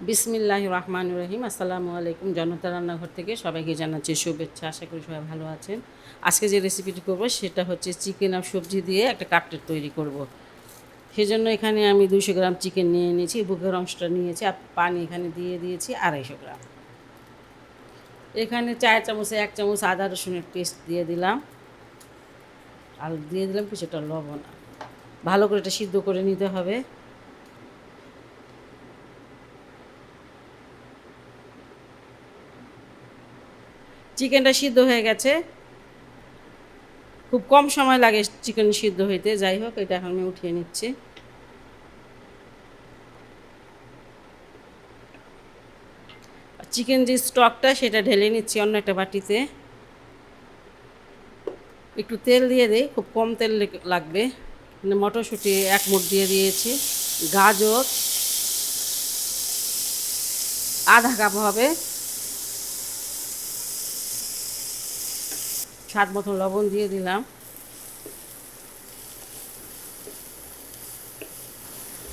বিসমিল্লাহ রহমান রহিম। আসসালামু আলাইকুম। জনতা রান্নাঘর থেকে সবাইকে জানাচ্ছি শুভেচ্ছা। আশা করি সবাই ভালো আছেন। আজকে যে রেসিপিটি করব, সেটা হচ্ছে চিকেন আর সবজি দিয়ে একটা কাটলেট তৈরি করব। সেজন্য এখানে আমি দুশো গ্রাম চিকেন নিয়ে নিয়েছি, বুকের অংশটা নিয়েছি আর পানি এখানে দিয়ে দিয়েছি আড়াইশো গ্রাম। এখানে চার চামচে, এক চামচ আদা রসুনের পেস্ট দিয়ে দিলাম। আর দিয়ে দিলাম কিছুটা লবণ। ভালো করে এটা সিদ্ধ করে নিতে হবে। চিকেনটা সিদ্ধ হয়ে গেছে। খুব কম সময় লাগে চিকেন সিদ্ধ হইতে, যাই হোক, এটা এখন আমি উঠিয়ে নিচ্ছি। চিকেন যে স্টকটা, সেটা ঢেলে নিচ্ছি অন্য একটা বাটিতে। একটু তেল দিয়ে দিই, খুব কম তেল লাগবে। মানে মটরশুঁটি এক মুঠ দিয়ে দিয়েছি। গাজর, আধা কাপ হবে। স্বাদ মতো লবণ দিয়ে দিলাম।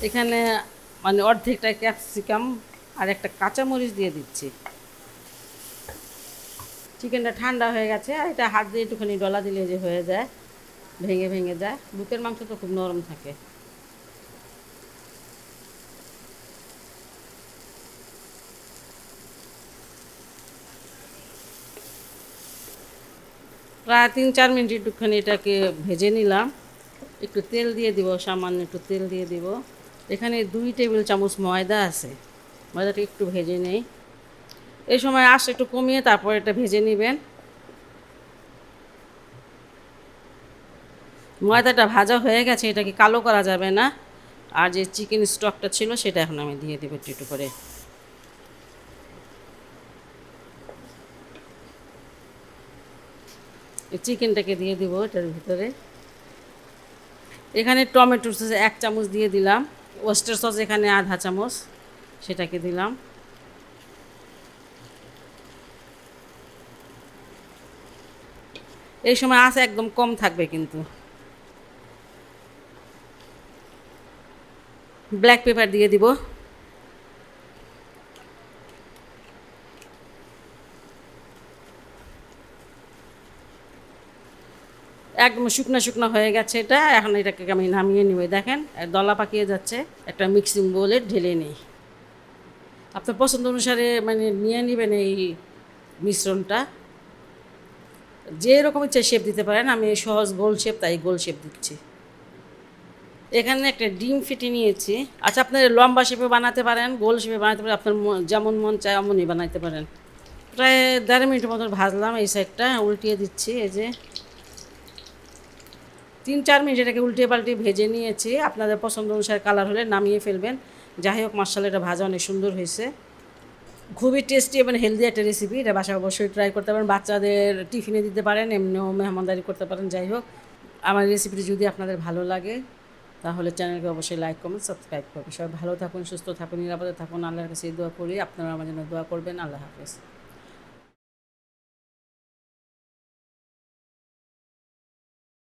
এখানে মানে অর্ধেকটা ক্যাপসিকাম আর একটা কাঁচামরিচ দিয়ে দিচ্ছি। চিকেনটা ঠান্ডা হয়ে গেছে, আর এটা হাত দিয়ে একটুখানি ডলা দিলে যে হয়ে যায়, ভেঙে ভেঙে যায়। বুকের মাংস তো খুব নরম থাকে। প্রায় তিন, চার মিনিট একটুখানি এটাকে ভেজে নিলাম। একটু তেল দিয়ে দিব, সামান্য একটু তেল দিয়ে দিব। এখানে দুই টেবিল চামচ ময়দা আছে। ময়দাটা একটু ভেজে নেই। এই সময় আঁচ একটু কমিয়ে তারপর এটা ভেজে নেবেন। ময়দাটা ভাজা হয়ে গেছে, এটাকে কালো করা যাবে না। আর যে চিকেন স্টকটা ছিল, সেটা এখন আমি দিয়ে দেবো একটু করে। চিকেনটাকে দিয়ে দিব এটার ভিতরে। এখানে টমেটো সস এক চামচ দিয়ে দিলাম। ওয়েস্টার সস এখানে আধা চামচ, সেটাকে দিলাম। এই সময় আঁচ একদম কম থাকবে কিন্তু। ব্ল্যাক পেপার দিয়ে দিব। একদম শুকনো শুকনো হয়ে গেছে এটা, এখন এটাকে আমি নামিয়ে নিব। দেখেন দলা পাকিয়ে যাচ্ছে, একটা মিক্সিং বোলে ঢেলে নেই। আপনার পছন্দ অনুসারে মানে নিয়ে নেবেন এই মিশ্রণটা। যে রকম ইচ্ছা শেপ দিতে পারেন, আমি সহজ গোল শেপ তাই গোল শেপ দিচ্ছি। এখানে একটা ডিম ফিটি নিয়েছি। আচ্ছা আপনার লম্বা শেপে বানাতে পারেন, গোল শেপে বানাতে পারেন, আপনার যেমন মন চায় এমনই বানাতে পারেন। প্রায় দেড় মিনিট মতো ভাজলাম এই সাইডটা উল্টিয়ে দিচ্ছি, এই যে। তিন, চার মিনিট এটাকে উল্টে পাল্টে ভেজে নিয়েছি। আপনাদের পছন্দ অনুসারে কালার হলে নামিয়ে ফেলবেন। যাই হোক মার্শাল এটা ভাজা অনেক সুন্দর হয়েছে। খুবই টেস্টি এবং হেলদি একটা রেসিপি এটা বাসায় অবশ্যই ট্রাই করতে পারেন। বাচ্চাদের টিফিনে দিতে পারেন, এমনিও মেহমানদারি করতে পারেন, যাই হোক। আমার রেসিপিটি যদি আপনাদের ভালো লাগে, তাহলে চ্যানেলকে অবশ্যই লাইক কমেন্ট সাবস্ক্রাইব করবেন। সবাই ভালো থাকুন, সুস্থ থাকুন, নিরাপদে থাকুন। আল্লাহর কাছে দোয়া করি। আপনারা আমার জন্য দোয়া করবেন। আল্লাহ হাফেজ।